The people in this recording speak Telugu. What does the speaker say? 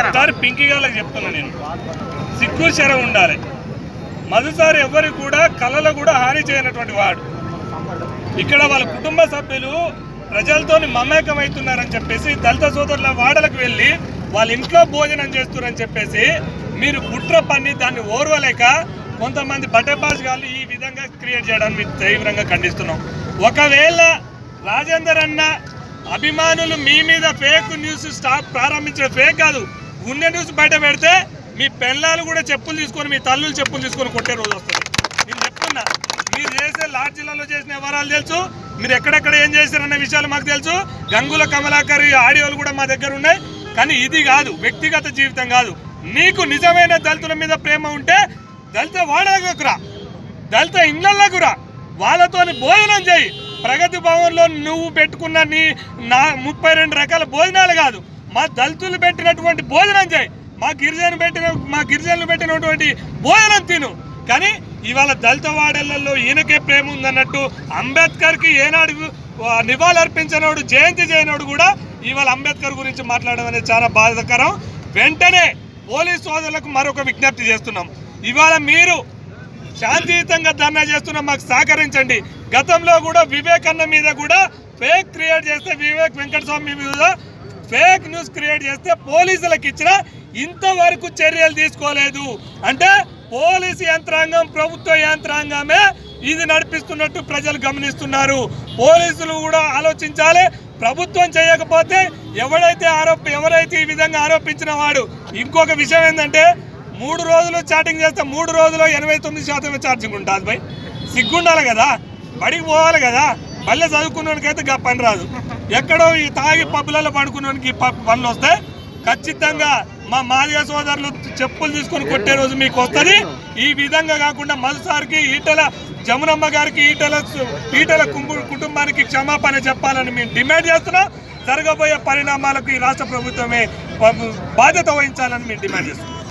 ఒకసారి పింకీ గారికి చెప్తున్నా నేను. సిగ్గు శర ఉండాలి. మధుసారి ఎవరు కూడా కళలో కూడా హాని చేయనటువంటి వాడు. ఇక్కడ వాళ్ళ కుటుంబ సభ్యులు ప్రజలతోని మమేకం అవుతున్నారని చెప్పేసి దళిత సోదరుల వాడలకు వెళ్ళి వాళ్ళ ఇంట్లో భోజనం చేస్తున్నారని చెప్పేసి మీరు కుట్ర పన్ని దాన్ని ఓర్వలేక కొంతమంది బట్టబాస్ గాళ్ళు ఈ విధంగా క్రియేట్ చేయడానికి తీవ్రంగా ఖండిస్తున్నాం. ఒకవేళ రాజేందర్ అన్న అభిమానులు మీ మీద ఫేక్ న్యూస్ స్టాప్ ప్రారంభించిన ఫేక్ కాదు. ఉన్న న్యూస్ బయట పెడితే మీ పెళ్ళాలు కూడా చెప్పులు తీసుకొని మీ తల్లులు చెప్పులు తీసుకొని కొట్టే రోజు వస్తుంది. నేను చెప్తున్నా మీరు చేసే లాడ్జీలలో చేసిన వివరాలు తెలుసు. మీరు ఎక్కడెక్కడ ఏం చేశారన్న విషయాలు మాకు తెలుసు. గంగుల కమలాకర్ ఆడియోలు కూడా మా దగ్గర ఉన్నాయి. కానీ ఇది కాదు వ్యక్తిగత జీవితం కాదు. నీకు నిజమైన దళితుల మీద ప్రేమ ఉంటే దళిత వాడలకు రా. దళిత ఇళ్ళకు రా. వాళ్ళతోని భోజనం చేయి. ప్రగతి భవన్లో నువ్వు పెట్టుకున్న నీ నా ముప్పై రెండు రకాల భోజనాలు కాదు. మా దళితులు పెట్టినటువంటి భోజనం చేయి. మా గిరిజన పెట్టిన మా గిరిజనులు పెట్టినటువంటి భోజనం తిను. కానీ ఇవాళ దళిత వాడళ్ళలో ఈయనకే ప్రేమ ఉందన్నట్టు అంబేద్కర్కి ఏనాడు నివాళులర్పించినోడు జయంతి చేయనోడు కూడా ఇవాళ అంబేద్కర్ గురించి మాట్లాడడం అనేది చాలా బాధాకరం. వెంటనే పోలీస్ సోదరులకు మరొక విజ్ఞప్తి చేస్తున్నాం. ఇవాళ మీరు శాంతియుతంగా ధర్నా చేస్తున్నాం మాకు సహకరించండి. గతంలో కూడా వివేక్ అన్న మీద కూడా ఫేక్ క్రియేట్ చేస్తే వివేక్ వెంకటస్వామి మీద ఫేక్ న్యూస్ క్రియేట్ చేస్తే పోలీసులకు ఇచ్చిన ఇంతవరకు చర్యలు తీసుకోలేదు. అంటే పోలీసు యంత్రాంగం ప్రభుత్వ యంత్రాంగమే ఇది నడిపిస్తున్నట్టు ప్రజలు గమనిస్తున్నారు. పోలీసులు కూడా ఆలోచించాలి. ప్రభుత్వం చేయకపోతే ఎవడైతే ఆరోప ఎవరైతే ఈ విధంగా ఆరోపించిన వాడు ఇంకొక విషయం ఏంటంటే మూడు రోజులు చాటింగ్ చేస్తే మూడు రోజులు ఎనభై తొమ్మిది శాతం ఛార్జింగ్ ఉంటుంది బై సిగ్గుండాలి కదా? బడికి పోవాలి కదా? మళ్ళీ చదువుకున్నోడికి అయితే గా పని రాదు. ఎక్కడో ఈ తాగి పబ్బులలో పడుకున్నోనికి ప- పనులు వస్తే ఖచ్చితంగా మా మాదిగ సోదరులు చెప్పులు తీసుకొని కొట్టే రోజు మీకు వస్తుంది. ఈ విధంగా కాకుండా మధుసారికి ఈటల జమునమ్మ గారికి ఈటల ఈటల కుటుంబానికి క్షమాపణ చెప్పాలని మేము డిమాండ్ చేస్తున్నాం. జరగబోయే పరిణామాలకు ఈ రాష్ట్ర ప్రభుత్వమే బాధ్యత వహించాలని మేము డిమాండ్ చేస్తున్నాం.